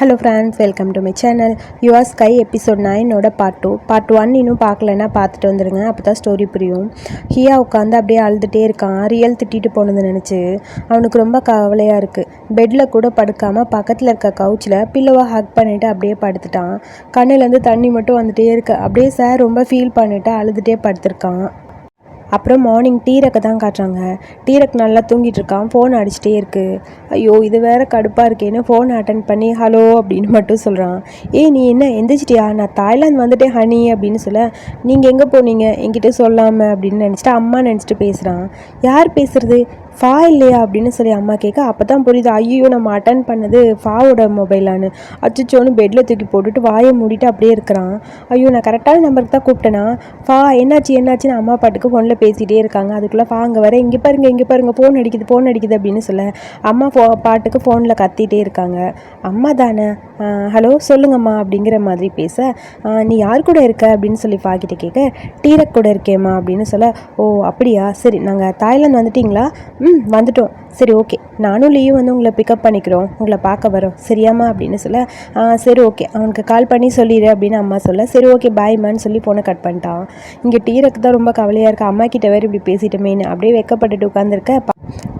Hello friends welcome to my channel your sky episode நைனோட part two part one இன்னும் பார்க்கலன்னா பார்த்துட்டு வந்துடுங்க அப்போ தான் ஸ்டோரி புரியும். ஹியா உட்காந்து அப்படியே அழுதுகிட்டே இருக்கான். ரியல் திட்டிட்டு போனது நினச்சி அவனுக்கு ரொம்ப கவலையாக இருக்குது பெட்டில் கூட படுக்காமல் பக்கத்தில் இருக்க கவுச்சில் பில்லோவை ஹக் பண்ணிவிட்டு அப்படியே படுத்துட்டான். கண்ணுலேருந்து தண்ணி மட்டும் வந்துகிட்டே இருக்கு. அப்படியே சார் ரொம்ப ஃபீல் பண்ணிவிட்டு அழுதுகிட்டே படுத்திருக்கான். அப்புறம் மார்னிங் டீரக்கை தான் காட்டுறாங்க. டீரக் நல்லா தூங்கிட்டு இருக்கான். ஃபோன் அடிச்சிட்டே இருக்கு. ஐயோ இது வேற கடுப்பாக இருக்கேன்னு ஃபோன் அட்டன் பண்ணி ஹலோ அப்படின்னு மட்டும் சொல்கிறான் ஏய் நீ என்ன எந்திரிச்சிட்டியா? நான் தாய்லாந்து வந்துட்டேன் ஹனி அப்படின்னு சொல்ல நீங்கள் எங்கே போனீங்க? என்கிட்ட சொல்லாமல் அப்படின்னு நினச்சிட்டு அம்மா நினச்சிட்டு பேசுகிறான் யார் பேசுகிறது ஃபா இல்லையா அப்படின்னு சொல்லி அம்மா கேட்க அப்போ தான் புரியுது. ஐயோ நம்ம அட்டன் பண்ணது ஃபாவோட மொபைலான்னு அச்சுச்சோன்னு பெட்டில் தூக்கி போட்டுட்டு வாயை மூடிட்டு அப்படியே இருக்கிறான். ஐயோ நான் கரெக்டான நம்பருக்கு தான் கூப்பிட்டேனா? ஃபா என்னாச்சு என்னாச்சுன்னு அம்மா பாட்டுக்கு ஃபோனில் பேசிகிட்டே இருக்காங்க. அதுக்குள்ளே ஃபா அங்கே வர இங்கே பாருங்க இங்கே பாருங்க ஃபோன் அடிக்குது ஃபோன் அடிக்குது அப்படின்னு சொல்ல அம்மா ஃபோ பாட்டுக்கு ஃபோனில் கத்திட்டே இருக்காங்க. அம்மா தானே? ஹலோ சொல்லுங்கம்மா அப்படிங்கிற மாதிரி பேச "ஆ, நீ யார் கூட இருக்க? அப்படின்னு சொல்லி ஃபா கேட்க டீரக் கூட இருக்கேம்மா அப்படின்னு சொல்ல ஓ அப்படியா? சரி நாங்கள் தாய்லாந்து வந்துட்டிங்களா? ம் ம் வந்துட்டோம். சரி ஓகே. நானும் லீவ் வந்து உங்களை பிக்கப் பண்ணிக்கிறோம். உங்களை பார்க்க வரோம். சரியாம்மா அப்படின்னு சொல்ல "ஆ, சரி ஓகே. அவனுக்கு கால் பண்ணி சொல்லிடு அப்படின்னு அம்மா சொல்ல சரி ஓகே பாய்மான்னு சொல்லி ஃபோனை கட் பண்ணிட்டான். இங்கே டீரக்கு தான் ரொம்ப கவலையாக இருக்கு. அம்மா கிட்ட வேறு இப்படி பேசிட்டோமேன்னு. அப்படியே வெக்கப்பட்டுட்டு உட்காந்துருக்க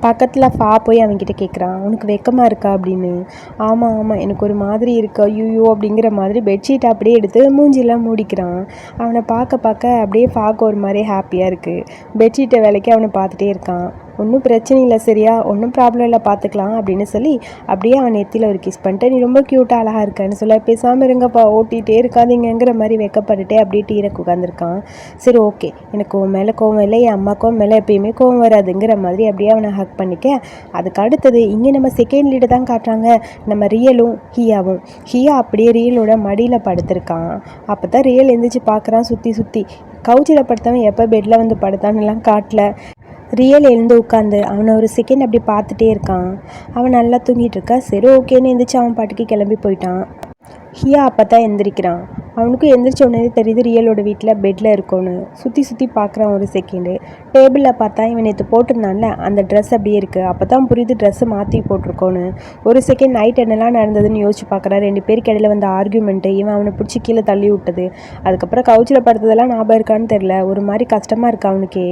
பக்கத்தில் ஃபா போய் அவன்கிட்ட கேட்குறான் உனக்கு வெக்கமாக இருக்கா? அப்படின்னு. ஆமாம் ஆமாம் எனக்கு ஒரு மாதிரி இருக்கா. யூயோ அப்படிங்கிற மாதிரி பெட்ஷீட் அப்படியே எடுத்து மூஞ்சிலாம் மூடிக்கிறான். அவனை பார்க்க பார்க்க அப்படியே ஃபாக்கு ஒரு மாதிரி ஹாப்பியாக இருக்குது பெட்ஷீட்டை வேலைக்கு அவனை பார்த்துட்டே இருக்கான். ஒன்றும் பிரச்சனை இல்லை சரியா? ஒன்றும் ப்ராப்ளம் இல்லை பார்த்துக்கலாம் அப்படின்னு சொல்லி அப்படியே அவன் நெத்தியில் ஒரு கிஸ் பண்ணிட்டு நீ ரொம்ப க்யூட்டாக அழகாக இருக்கான்னு சொல்ல பேசாமல் இருங்கப்பா ஓட்டிகிட்டே இருக்காதீங்கங்கிற மாதிரி வைக்கப்பட்டுட்டே அப்படியே டீரக்கு உட்காந்துருக்கான் சரி ஓகே எனக்கு உன் மேலே கோவம் இல்லை என் அம்மாக்கும் மேலே எப்பயுமே கோவம் வராதுங்கிற மாதிரி அப்படியே அவனை ஹக் பண்ணிக்க. அதுக்கு அடுத்தது இங்கே நம்ம செகண்ட் லீடு தான் காட்டுறாங்க. நம்ம ரியலும் ஹியாவும். ஹியா அப்படியே ரியலோட மடியில் படுத்திருக்கான். அப்போ தான் ரியல் எந்திரிச்சு பார்க்குறான் சுற்றி சுற்றி கவுச்சியில் படுத்தவன் எப்போ பெட்டில் வந்து படுத்தான்னுலாம் காட்டல. ரியல் எழுந்து உட்காந்து அவனை ஒரு செகண்ட் அப்படி பார்த்துட்டே இருக்கான். அவன் நல்லா தூங்கிட்டு இருக்கா. சரி ஓகேன்னு எந்திரிச்சு அவன் பாட்டுக்கு கிளம்பி போயிட்டான். ஹியா அப்போ தான் எந்திரிக்கிறான். அவனுக்கும் எந்திரிச்ச உடனே தெரியுது ரியலோட வீட்டில் பெட்டில் இருக்கோன்னு. சுற்றி சுற்றி பார்க்குறான் ஒரு செகண்டு டேபிளில் பார்த்தா இவன் நேற்று போட்டிருந்தான்ல அந்த ட்ரெஸ் அப்படியே இருக்குது அப்போ தான் புரியுது ட்ரெஸ்ஸை மாற்றி போட்டிருக்கோன்னு. ஒரு செகண்ட் நைட் என்னெல்லாம் நடந்ததுன்னு யோசிச்சு பார்க்குறான் ரெண்டு பேருக்கு இடையில வந்த ஆர்கியூமெண்ட்டு இவன் அவனை பிடிச்சி கீழே தள்ளி விட்டது. அதுக்கப்புறம் கவுச்சில் படுத்ததெல்லாம் ஞாபகம் இருக்கான்னு தெரில ஒரு மாதிரி கஷ்டமாக இருக்குது அவனுக்கே.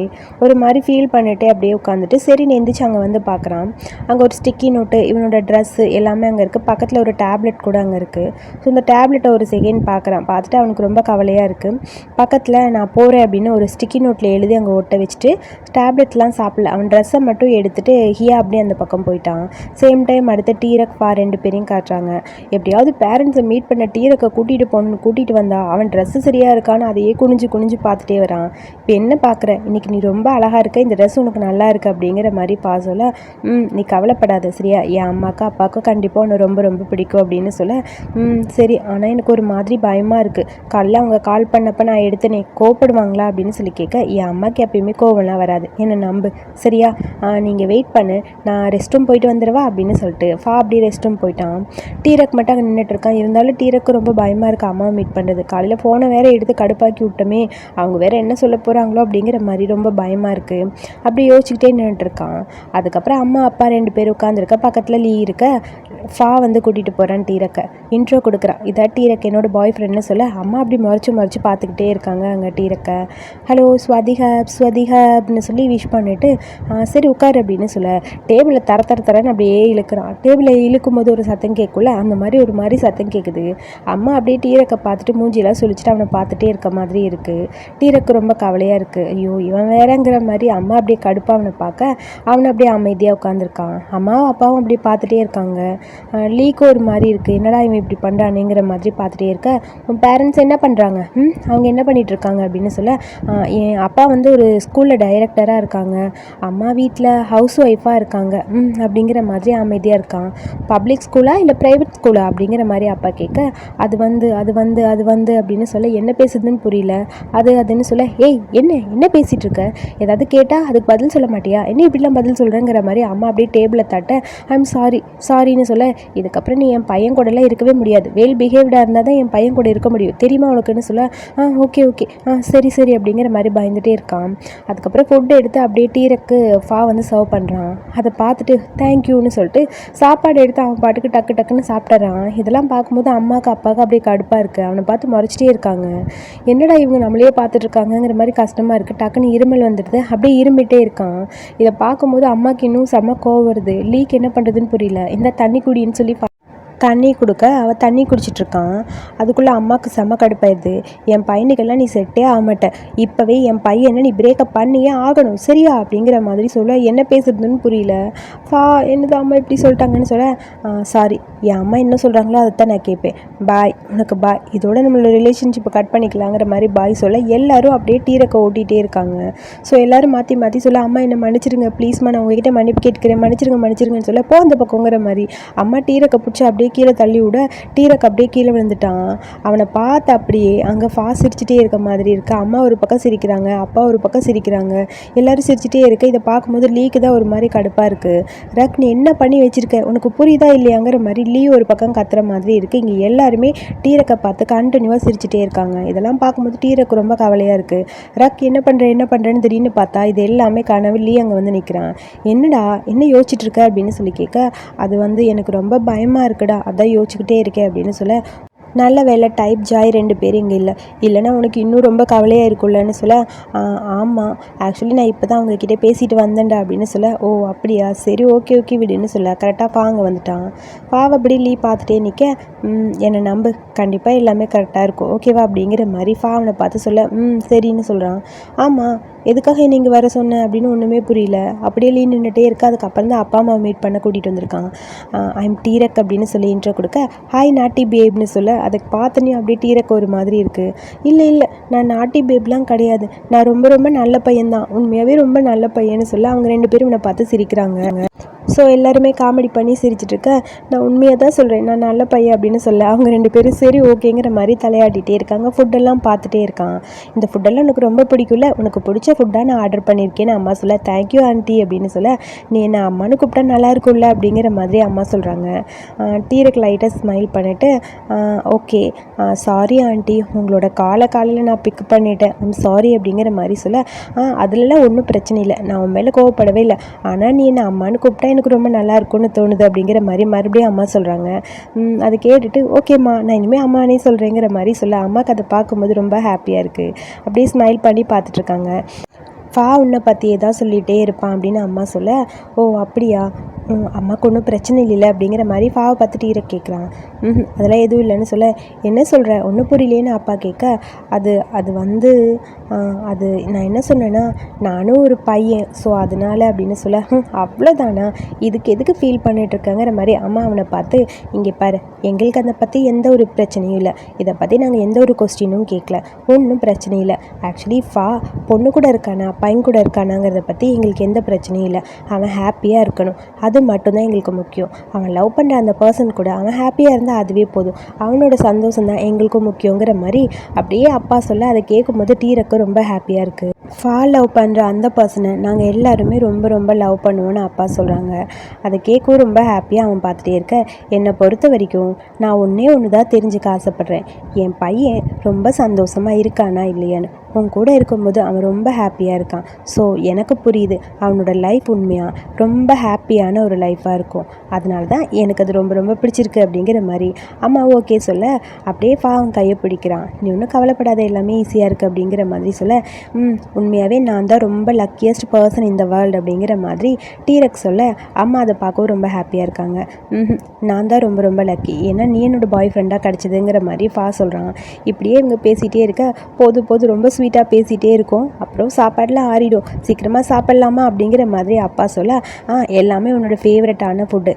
ஒரு மாதிரி ஃபீல் பண்ணிட்டு அப்படியே உட்காந்துட்டு சரி எந்திரிச்சு அங்கே வந்து பார்க்குறான் அங்கே ஒரு ஸ்டிக்கி நோட்டு இவனோட ட்ரெஸ்ஸு எல்லாமே அங்கே இருக்குது பக்கத்தில் ஒரு டேப்லெட் கூட அங்கே இருக்குது ஸோ இந்த டேப்லெட்டை ஒரு செகண்ட் பார்க்குறான் பார்த்துட்டு அவனுக்கு ரொம்ப கவலையாக இருக்குது பக்கத்தில் நான் போகிறேன் அப்படின்னு ஒரு ஸ்டிக்கி நோட்டில் எழுதி அங்கே ஒட்ட வச்சுட்டு டேப்லெட்லாம் சாப்பிடல. அவன் ட்ரெஸ்ஸை மட்டும் எடுத்துட்டு ஹியா அப்படியே அந்த பக்கம் போயிட்டான். சேம் டைம் அடுத்து டீரக் பா ரெண்டு பேரையும் காட்டுறாங்க. எப்படியாவது பேரண்ட்ஸை மீட் பண்ண டீரக்கை கூட்டிகிட்டு போகணுன்னு கூட்டிகிட்டு வந்தா அவன் ட்ரெஸ்ஸு சரியாக இருக்கான்னு அதையே குனிஞ்சு குனிஞ்சு பார்த்துட்டே வரான். இப்போ என்ன பார்க்குற இன்னைக்கு நீ ரொம்ப அழகாக இருக்க இந்த ட்ரெஸ் உனக்கு நல்லா இருக்குது அப்படிங்கிற மாதிரி பா சொல்ல ம் நீ கவலைப்படாத சரியா? என் அம்மாக்கா அப்பாவுக்கும் கண்டிப்பாக உன்னை ரொம்ப ரொம்ப பிடிக்கும் அப்படின்னு சொல்ல ம் சரி. ஆனால் எனக்கு ஒரு மாதிரி பயமாக இருக்குது காலைல அவங்க கால் பண்ணப்போ நான் எடுத்தனே கோவப்படுவாங்களா? அப்படின்னு சொல்லி கேட்க என் அம்மாவுக்கு எப்பயுமே கோவம்லாம் வராது. என்னை நம்பு. சரியா? நீங்கள் வெயிட் பண்ணு. நான் ரெஸ்ட் ரூம் போயிட்டு வந்துடுவா? அப்படின்னு சொல்லிட்டு ஃபா அப்படியே ரெஸ்ட் ரூம் போயிட்டான். டீரக் மட்டும் அங்கே நின்றுட்டு இருக்கான். இருந்தாலும் டீரக்கு ரொம்ப பயமாக இருக்குது அம்மாவை மீட் பண்ணுறது காலையில் ஃபோனை வேறு எடுத்து கடுப்பாக்கி விட்டோமே. அவங்க வேற என்ன சொல்ல போகிறாங்களோ அப்படிங்கிற மாதிரி ரொம்ப பயமாக இருக்குது அப்படி யோசிச்சுக்கிட்டே நின்றுட்டுருக்கான் அதுக்கப்புறம் அம்மா அப்பா ரெண்டு பேர் உட்காந்துருக்க பக்கத்தில் லீ இருக்க ஃபா வந்து கூட்டிகிட்டு போகிறான் டீரக்கை இன்ட்ரோ கொடுக்குறான் இதான் டீரக் என்னோட பாய் ஃப்ரெண்ட்னு சொல்ல அம்மா அப்படி மறைச்சு மறைச்சு பார்த்துக்கிட்டே இருக்காங்க அங்கே டீரக்கை ஹலோ ஸ்வதிஹப் ஸ்வதிஹப்னு சொல்லி விஷ் பண்ணிவிட்டு "ஆ, சரி உட்காரு அப்படின்னு சொல்ல. டேபிளை தர தர தரன்னு அப்படியே இழுக்கிறான். டேபிளை இழுக்கும் போது ஒரு சத்தம் கேட்கும்ல அந்த மாதிரி ஒரு மாதிரி சத்தம் கேட்குது. அம்மா அப்படியே டீரக்கை பார்த்துட்டு மூஞ்சிலாம் சொல்லிச்சுட்டு அவனை பார்த்துட்டே இருக்க மாதிரி இருக்குது டீரக்கு ரொம்ப கவலையாக இருக்குது ஐயோ இவன் வேறங்கிற மாதிரி அம்மா அப்படியே கடுப்பாக அவனை பார்க்க அவனை அப்படியே அமைதியாக உட்காந்துருக்கான் அம்மாவும் அப்பாவும் அப்படியே பார்த்துட்டே இருக்காங்க. லீக்கு ஒரு மாதிரி இருக்குது என்னடா இவன் இப்படி பண்ணுறானுங்கிற மாதிரி பார்த்துட்டே இருக்க உன் பேரண்ட்ஸ் என்ன பண்ணுறாங்க ம் அவங்க என்ன பண்ணிட்டு இருக்காங்க அப்படின்னு சொல்ல என் அப்பா வந்து ஒரு ஸ்கூலில் டைரக்டராக இருக்காங்க. அம்மா வீட்டில் ஹவுஸ் ஒய்ஃபாக இருக்காங்க. ம் அப்படிங்கிற மாதிரி அமைதியாக இருக்கான். பப்ளிக் ஸ்கூலா இல்லை ப்ரைவேட் ஸ்கூலா அப்படிங்கிற மாதிரி அப்பா கேட்க அது வந்து அது வந்து அது வந்து அப்படின்னு சொல்ல என்ன பேசுதுன்னு புரியல. அது அதுன்னு சொல்ல ஏய் என்ன என்ன பேசிகிட்டு இருக்க ஏதாவது கேட்டால் அதுக்கு பதில் சொல்ல மாட்டியா? என்ன இப்படிலாம் பதில் சொல்கிறேங்கிற மாதிரி அம்மா அப்படியே டேபிளை தட்ட ஐம் சாரி சாரின்னு சொல்ல இதுக்கப்புறம் நீ என் பையன் கூடலாம் இருக்கவே முடியாது. வெல் பிஹேவ்டாக இருந்தால் தான் என் பையன் கூட இருக்க இருக்க முடியும். தெரியுமா உனக்குன்னு சொல்ல? ஆ ஓகே ஓகே ஆ சரி சரி அப்படிங்கிற மாதிரி பயந்துகிட்டே இருக்கான். அதுக்கப்புறம் ஃபுட் எடுத்து அப்படியே டீரக்கு ஃபா வந்து சர்வ் பண்ணுறான் அதை பார்த்துட்டு தேங்க்யூன்னு சொல்லிட்டு சாப்பாடு எடுத்து அவன் பாட்டுக்கு டக்கு டக்குன்னு சாப்பிட்றான் இதெல்லாம் பார்க்கும்போது அம்மாவுக்கு அப்பாவுக்கு அப்படியே கடுப்பாக இருக்குது அவனை பார்த்து முறைச்சிட்டே இருக்காங்க. என்னடா இவங்க நம்மளே பார்த்துட்ருக்காங்கங்கிற மாதிரி கஷ்டமாக இருக்குது டக்குன்னு இருமல் வந்துடுது. அப்படியே இருமிட்டே இருக்கான். இதை பார்க்கும்போது அம்மாவுக்கு இன்னும் செம்ம கோவம் வருது. லீக் என்ன பண்ணுறதுன்னு புரியல. இந்த தண்ணி குடின்னு சொல்லி தண்ணி கொடுக்க அவள் தண்ணி குடிச்சிட்ருக்கான். அதுக்குள்ளே அம்மாவுக்கு செம கடுப்பாயிடுது. என் பையனுக்கெல்லாம் நீ செட்டே ஆக இப்போவே என் பையனை நீ பிரேக்கப் பண்ணியே ஆகணும். சரியா? அப்படிங்கிற மாதிரி சொல்ல என்ன பேசுறதுன்னு புரியல. ஃபா என்னது அம்மா இப்படி சொல்லிட்டாங்கன்னு சொல்ல சாரி என் அம்மா என்ன சொல்கிறாங்களோ அதை தான் நான் கேட்பேன். பாய் உனக்கு பாய் இதோட நம்மளோட ரிலேஷன்ஷிப்பை கட் பண்ணிக்கலாங்கிற மாதிரி பாய் சொல்ல எல்லாரும் அப்படியே டீரக்க ஓட்டிகிட்டே இருக்காங்க. ஸோ எல்லோரும் மாற்றி மாற்றி சொல்ல அம்மா என்ன மன்னிச்சிருங்க. ப்ளீஸ்மா நான் உங்ககிட்ட மன்னிப்பு கேட்கிறேன் மன்னிச்சிருங்க மன்னிச்சிருங்கன்னு சொல்ல போ அந்த பக்கங்கிற மாதிரி. அம்மா டீரக்க பிடிச்சி அப்படியே கீழே தள்ளி விட டீரக் அப்படியே கீழே விழுந்துட்டான். அவனை பார்த்து அப்படியே அங்கே ஃபாஸ்ட் சிரிச்சிட்டே இருக்க மாதிரி இருக்கு. அம்மா ஒரு பக்கம் சிரிக்கிறாங்க அப்பா ஒரு பக்கம் சிரிக்கிறாங்க. எல்லாரும் சிரிச்சிட்டே இருக்கு. இதை பார்க்கும்போது லீக்கு தான் ஒரு மாதிரி கடுப்பாக இருக்குது ரக் நீ என்ன பண்ணி வச்சிருக்க? உனக்கு புரியுதா இல்லையாங்கிற மாதிரி லீ ஒரு பக்கம் கத்துற மாதிரி இருக்குது இங்கே எல்லாருமே டீரக்கை பார்த்து கண்டினியூவாக சிரிச்சிட்டே இருக்காங்க. இதெல்லாம் பார்க்கும்போது டீரக்கு ரொம்ப கவலையாக இருக்குது ரக் என்ன பண்ணுற என்ன பண்ணுறேன்னு திடீர்னு பார்த்தா இது எல்லாமே கனவு லீ அங்கே வந்து நிற்கிறான் என்னடா என்ன யோசிச்சுட்டு இருக்க அப்படின்னு சொல்லி கேட்க அது வந்து எனக்கு ரொம்ப பயமாக இருக்குடா. அதான் யோசிச்சுக்கிட்டே இருக்கேன் அப்படின்னு சொல்ல நல்ல வேலை டைப் ஜாய் ரெண்டு பேர் இங்கே இல்லை. இல்லைன்னா உனக்கு இன்னும் ரொம்ப கவலையாக இருக்கும்லன்னு சொல்ல ஆமாம் ஆக்சுவலி நான் இப்போ தான் அவங்கக்கிட்ட பேசிட்டு வந்தேன்டா அப்படின்னு சொல்ல ஓ அப்படியா? சரி ஓகே ஓகே விடுன்னு சொல்ல. கரெக்டாக பாங்க வந்துட்டான். பாவ அப்படி லீ பார்த்துட்டே நிற்க என்னை நம்பு. கண்டிப்பாக எல்லாமே கரெக்டாக இருக்கும். ஓகேவா அப்படிங்கிற மாதிரி ஃபாவனை பார்த்து சொல்ல ம் சரின்னு சொல்கிறான் ஆமாம் எதுக்காக நீங்கள் வர சொன்னேன் அப்படின்னு ஒன்றுமே புரியல. அப்படியே லீன் நின்றுட்டே இருக்கு. அதுக்கப்புறம் தான் அப்பா அம்மா மீட் பண்ண கூட்டிகிட்டு வந்திருக்கான் ஐம் டீரக் அப்படின்னு சொல்லி இன்ட்ரோ கொடுக்க ஹாய் நாட்டி பேப்னு சொல்ல. அதுக்கு பார்த்தனே அப்படியே டீரக் ஒரு மாதிரி இருக்குது இல்லை இல்லை நான் நாட்டி பேப்லாம் கிடையாது. நான் ரொம்ப ரொம்ப நல்ல பையன்தான். உண்மையாகவே ரொம்ப நல்ல பையன்னு சொல்ல அவங்க ரெண்டு பேரும் என்னை பார்த்து சிரிக்கிறாங்க. ஸோ எல்லாருமே காமெடி பண்ணி சிரிச்சிட்டு நான் உண்மையாக தான் சொல்கிறேன் நான் நல்ல பையன் அப்படின்னு சொல்ல. அவங்க ரெண்டு பேரும் சரி ஓகேங்கிற மாதிரி தலையாடிட்டே இருக்காங்க. ஃபுட்டெல்லாம் பார்த்துட்டே இருக்கான். இந்த ஃபுட்டெல்லாம் உனக்கு ரொம்ப பிடிக்கும்ல? உனக்கு பிடிச்ச ஃபுட்டாக நான் ஆர்டர் பண்ணியிருக்கேன்னு அம்மா சொல்ல. தேங்க்யூ ஆண்டி அப்படின்னு சொல்ல. நீ என்ன அம்மானு கூப்பிட்டா நல்லா இருக்கும்ல? அப்படிங்கிற மாதிரி அம்மா சொல்கிறாங்க டீரக்கு லைட்டாக ஸ்மைல் பண்ணிவிட்டு ஓகே சாரி ஆண்டி உங்களோட காலை காலையில் நான் பிக் பண்ணிட்டேன். ஐம் சாரி அப்படிங்கிற மாதிரி சொல்ல. அதிலலாம் ஒன்றும் பிரச்சனை இல்லை. நான் உன் மேலே கோவப்படவே இல்லை. ஆனால் நீ என்ன அம்மானு கூப்பிட்டா எனக்கு ரொம்ப நல்லா இருக்கும்னு தோணுது அப்படிங்கிற மாதிரி மறுபடியும் அம்மா சொல்கிறாங்க அதை கேட்டுட்டு ஓகேம்மா நான் இனிமேல் அம்மானே சொல்கிறேங்கிற மாதிரி சொல்ல அம்மாவுக்கு அதை பார்க்கும்போது ரொம்ப ஹாப்பியாக இருக்குது அப்படியே ஸ்மைல் பண்ணி பார்த்துட்ருக்காங்க ஃபா உன்னை பற்றியே தான் சொல்லிகிட்டே இருப்பான் அப்படின்னு அம்மா சொல்ல ஓ அப்படியா? அம்மாவுக்கு ஒன்றும் பிரச்சனை இல்லைல்ல அப்படிங்கிற மாதிரி ஃபாவை பார்த்துட்டு ஈர கேட்குறான் ம் அதெல்லாம் எதுவும் இல்லைன்னு சொல்ல என்ன சொல்கிற ஒன்றும் புரியலேன்னு அப்பா கேட்க அது அது வந்து அது நான் என்ன சொன்னேன்னா நானும் ஒரு பையன் ஸோ அதனால அப்படின்னு சொல்ல அவ்வளோதானா இதுக்கு எதுக்கு ஃபீல் பண்ணிகிட்ருக்கங்கிற மாதிரி அம்மா அவனை பார்த்து இங்கே பாரு எங்களுக்கு அதை பற்றி எந்த ஒரு பிரச்சனையும் இல்லை. இதை பற்றி நாங்கள் எந்த ஒரு கொஸ்டினும் கேட்கல. ஒன்றும் பிரச்சனை இல்லை. ஆக்சுவலி ஃபா பொண்ணு கூட இருக்கானா பையன் கூட இருக்கானாங்கிறத பற்றி எங்களுக்கு எந்த பிரச்சனையும் இல்லை. அவன் ஹாப்பியாக இருக்கணும். அது அது மட்டும்தான் எங்களுக்கு முக்கியம். அவன் லவ் பண்ணுற அந்த பர்சன் கூட அவன் ஹாப்பியாக இருந்தால் அதுவே போதும். அவனோட சந்தோஷம் தான் எங்களுக்கும் முக்கியங்கிற மாதிரி அப்படியே அப்பா சொல்ல அதை கேட்கும்போது டீரக்கு ரொம்ப ஹாப்பியாக இருக்குது ஃபால் லவ் பண்ணுற அந்த பர்சனை நாங்கள் எல்லாருமே ரொம்ப ரொம்ப லவ் பண்ணுவோன்னு அப்பா சொல்கிறாங்க அதை கேட்கவும் ரொம்ப ஹாப்பியாக அவன் பார்த்துட்டே இருக்க. என்னை பொறுத்த வரைக்கும் நான் ஒன்றே ஒன்று தான் தெரிஞ்சுக்க ஆசைப்பட்றேன். என் பையன் ரொம்ப சந்தோஷமாக இருக்கானா இல்லையான்னு. உன் கூட இருக்கும்போது அவன் ரொம்ப ஹாப்பியாக இருக்கான். ஸோ எனக்கு புரியுது. அவனோட லைஃப் உண்மையாக ரொம்ப ஹாப்பியான ஒரு லைஃப்பாக இருக்கும். அதனால தான் எனக்கு அது ரொம்ப ரொம்ப பிடிச்சிருக்கு அப்படிங்கிற மாதிரி. அம்மா ஓகே சொல்ல. அப்படியே பாவம் கையை பிடிக்கிறான். நீ ஒன்றும் கவலைப்படாத. எல்லாமே ஈஸியாக இருக்குது அப்படிங்கிற மாதிரி சொல்ல. ம் உண்மையாகவே நான் தான் ரொம்ப லக்கியஸ்ட் பர்சன் இந்த வேர்ல்டு அப்படிங்கிற மாதிரி டீரக் சொல்ல. அம்மா அதை பார்க்கவும் ரொம்ப ஹாப்பியாக இருக்காங்க. நான் தான் ரொம்ப ரொம்ப லக்கி ஏன்னா நீ என்னோடய பாய் ஃப்ரெண்டாக கிடச்சிதுங்கிற மாதிரி ஃபா சொல்கிறான் இப்படியே இவங்க பேசிகிட்டே இருக்க போது போது ரொம்ப ஸ்வீட்டாக பேசிகிட்டே இருக்கும். அப்புறம் சாப்பாடெலாம் ஆறிடும். சீக்கிரமாக சாப்பிட்லாமா அப்படிங்கிற மாதிரி அப்பா சொல்ல ஆ எல்லாமே உன்னோட ஃபேவரட்டான ஃபுட்டு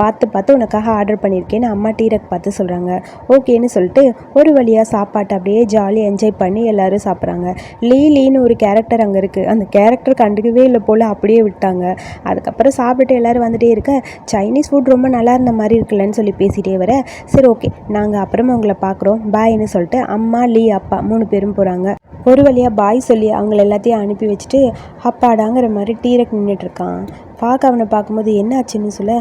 பார்த்து பார்த்து உனக்காக ஆர்டர் பண்ணியிருக்கேன்னு அம்மா டீரக் பார்த்து சொல்கிறாங்க ஓகேன்னு சொல்லிட்டு ஒரு வழியாக சாப்பாட்டை அப்படியே ஜாலியாக என்ஜாய் பண்ணி எல்லோரும் சாப்பிட்றாங்க. லீ லீன்னு ஒரு கேரக்டர் அங்கே இருக்குது அந்த கேரக்டர் கண்டுக்கவே இல்லை போல் அப்படியே விட்டாங்க. அதுக்கப்புறம் சாப்பிட்டு எல்லோரும் வந்துகிட்டே இருக்க சைனீஸ் ஃபுட் ரொம்ப நல்லா இருந்த மாதிரி இருக்குல்லன்னு சொல்லி பேசிகிட்டே வர. சரி ஓகே நாங்கள் அப்புறமா உங்களை பார்க்குறோம். பாய்னு சொல்லிட்டு அம்மா லீ அப்பா மூணு பேரும் போகிறாங்க ஒரு வழியாக பாய் சொல்லி அவங்கள எல்லாத்தையும் அனுப்பி வச்சுட்டு அப்பாடாங்கிற மாதிரி டீரக் நின்றுட்டுருக்கான் பார்க்க அவனை பார்க்கும்போது என்ன ஆச்சுன்னு சொல்ல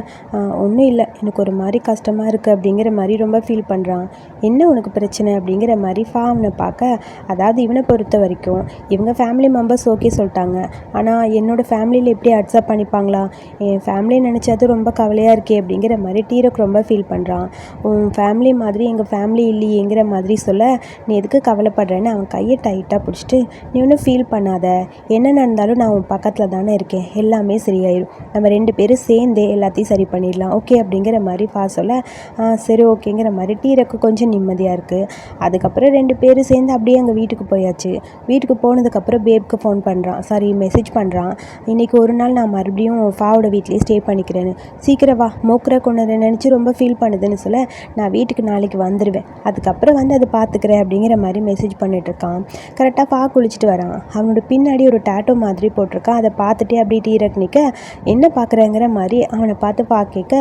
ஒன்றும் இல்லை. எனக்கு ஒரு மாதிரி கஷ்டமாக இருக்குது அப்படிங்கிற மாதிரி ரொம்ப ஃபீல் பண்ணுறான் என்ன உனக்கு பிரச்சனை? அப்படிங்கிற மாதிரி ஃபா அவனை பார்க்க அதாவது இவனை பொறுத்த வரைக்கும் இவங்க ஃபேமிலி மெம்பர்ஸ் ஓகே சொல்லிட்டாங்க. ஆனால் என்னோடய ஃபேமிலியில் எப்படி அக்செப்ட் பண்ணிப்பாங்களா? என் ஃபேமிலியை நினச்சாது ரொம்ப கவலையாக இருக்கே அப்படிங்கிற மாதிரி டீரக் ரொம்ப ஃபீல் பண்ணுறான் உன் ஃபேமிலி மாதிரி எங்கள் ஃபேமிலி இல்லையேங்கிற மாதிரி சொல்ல நீ எதுக்கு கவலைப்படுறேன்னு அவன் கையை டைட்டாக பிடிச்சிட்டு நீ ஒன்றும் ஃபீல் பண்ணாத. என்ன நடந்தாலும் நான் உன் பக்கத்தில் தானே இருக்கேன். எல்லாமே சரியாயிடும் நம்ம ரெண்டு பேரும் சேர்ந்தே எல்லாத்தையும் சரி பண்ணிடலாம். ஓகே அப்படிங்கிற மாதிரி பா சொல்ல "ஆ, சரி ஓகேங்கிற மாதிரி டீரக்கு கொஞ்சம் நிம்மதியாக இருக்குது அதுக்கப்புறம் ரெண்டு பேரும் சேர்ந்து அப்படியே அங்கே வீட்டுக்கு போயாச்சு. வீட்டுக்கு போனதுக்கப்புறம் பேப்க்கு ஃபோன் பண்ணுறான் சாரி மெசேஜ் பண்ணுறான் இன்றைக்கி ஒரு நாள் நான் மறுபடியும் ஃபாவோட வீட்லேயே ஸ்டே பண்ணிக்கிறேன்னு. சீக்கிரம் வா மோக்கரை கொண்டு நினச்சி ரொம்ப ஃபீல் பண்ணுதுன்னு சொல்ல நான் வீட்டுக்கு நாளைக்கு வந்துடுவேன் அதுக்கப்புறம் வந்து அதை பார்த்துக்கிறேன் அப்படிங்கிற மாதிரி மெசேஜ் பண்ணிட்டுருக்கான். கரெக்டாக பா குளிச்சுட்டு வரான். அவனோட பின்னாடி ஒரு டேட்டோ மாதிரி போட்டிருக்கான். அதை பார்த்துட்டே அப்படியே டீரக் நிற்க என்ன பார்க்குறேங்கிற மாதிரி அவனை பார்த்து பார்க்க கேட்க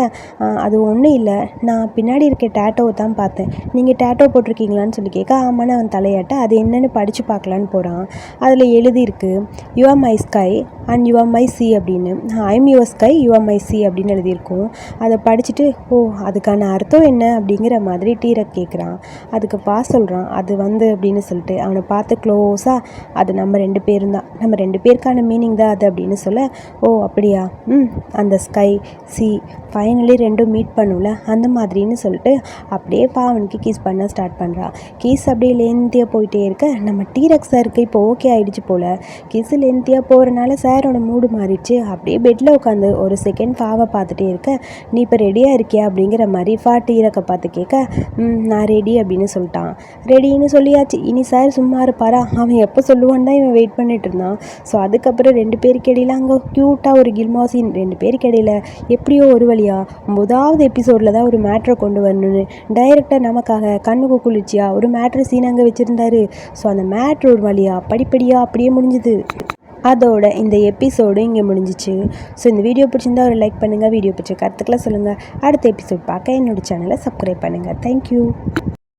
அது ஒன்றும் இல்லை. நான் பின்னாடி இருக்க டேட்டோவை தான் பார்த்தேன். நீங்கள் டேட்டோ போட்டிருக்கீங்களான்னு சொல்லி கேட்க ஆமான்னு அவன் தலையாட்ட. அது என்னென்னு படித்து பார்க்கலான்னு போகிறான் அதில் எழுதியிருக்கு your my sky and your my sea அப்படின்னு. I'm your sky your my sea அப்படின்னு எழுதியிருக்கும். அதை படிச்சுட்டு ஓ அதுக்கான அர்த்தம் என்ன? அப்படிங்கிற மாதிரி டீரக் கேட்குறான். அதுக்கு பா சொல்கிறான் அது வந்து அப்படின்னு சொல்லிட்டு அவனை பார்த்து க்ளோஸாக அது நம்ம ரெண்டு பேரும் தான். நம்ம ரெண்டு பேருக்கான மீனிங் தான் அது அப்படின்னு சொல்ல ஓ அப்படியா? ம் அந்த ஸ்கை சி ஃபைனலி ரெண்டும் மீட் பண்ணும்ல அந்த மாதிரின்னு சொல்லிட்டு அப்படியே பாவனுக்கு கீஸ் பண்ண ஸ்டார்ட் பண்ணுறான் கீஸ் அப்படியே லென்த்தியாக போயிட்டே இருக்க. நம்ம டீரக் சாருக்கு இப்போ ஓகே ஆகிடுச்சு போல். கீஸ் லென்த்தியாக போகிறனால சாரோட மூடு மாறிடுச்சு. அப்படியே பெட்டில் உட்காந்து ஒரு செகண்ட் ஃபாவை பார்த்துட்டே இருக்க. நீ இப்போ ரெடியாக இருக்கியா அப்படிங்கிற மாதிரி ஃபா டீரக்கை பார்த்து கேட்க ம் நான் ரெடி அப்படின்னு சொல்லிட்டான். ரெடின்னு சொல்லியாச்சு. இனி சார் சும்மா இருப்பாரா? அவன் எப்போ சொல்லுவான்னு தான் இவன் வெயிட் பண்ணிட்டு இருந்தான். ஸோ அதுக்கப்புறம் ரெண்டு பேருக்கு இடையில அங்கே க்யூட்டாக ஒரு கில் சீன் ரெண்டு பேருக்கு இடையில எப்படியோ ஒரு வழியா ஒன்பதாவது எபிசோடில் தான் ஒரு மேட்ரை கொண்டு வரணும்னு டைரக்டர் நமக்காக கண்ணுக்கு குளிர்ச்சியா ஒரு மேட்ரு சீன் அங்கே வச்சுருந்தாரு. ஸோ அந்த மேட்ரு ஒரு வழியா படிப்படியாக அப்படியே முடிஞ்சுது. அதோட இந்த எபிசோடு இங்கே முடிஞ்சிச்சு. ஸோ இந்த வீடியோ பிடிச்சிருந்தா ஒரு லைக் பண்ணுங்கள் வீடியோ பிடிச்ச கருத்துக்கெல்லாம் சொல்லுங்கள் அடுத்த எபிசோட் பார்க்க என்னோட சேனலை சப்ஸ்கிரைப் பண்ணுங்கள் தேங்க்யூ